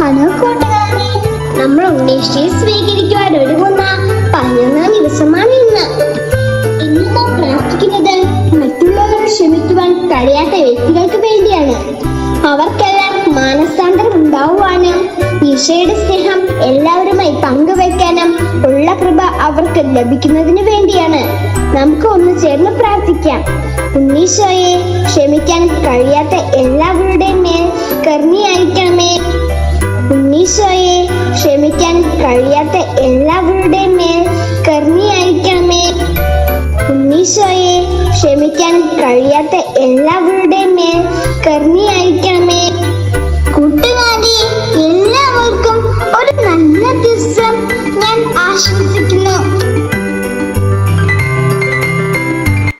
Hello നമ്മൾ ഉണ്ണീഷ്ടിയെ സ്വീകരിക്കുവാൻ ഒരുങ്ങുന്ന പതിനൊന്നാം ദിവസമാണ് ഇന്ന്. ഇന്ന് നാം പ്രാർത്ഥിക്കുന്നത് മറ്റുള്ളവരെ ക്ഷമിക്കുവാൻ കഴിയാത്ത വ്യക്തികൾക്ക് വേണ്ടിയാണ്. അവർക്കെല്ലാം മാനസാന്തരം ഉണ്ടാവുവാനും ഈശോയുടെ സ്നേഹം എല്ലാവരുമായി പങ്കുവെക്കാനും ഉള്ള കൃപ അവർക്ക് ലഭിക്കുന്നതിന് വേണ്ടിയാണ്. നമുക്ക് ഒന്ന് ചേർന്ന് പ്രാർത്ഥിക്കാം. ഉണ്ണീശോയെ ക്ഷമിക്കാൻ കഴിയാത്ത എല്ലാവരുടെയും ക്ഷമിക്കാൻ കഴിയാത്ത എല്ലാവരുടെയും മേൽ കരുണയായിരിക്കണമേ. കൂട്ടുകാരി എല്ലാവർക്കും ഒരു നല്ല ദിവസം ഞാൻ ആശംസിക്കുന്നു.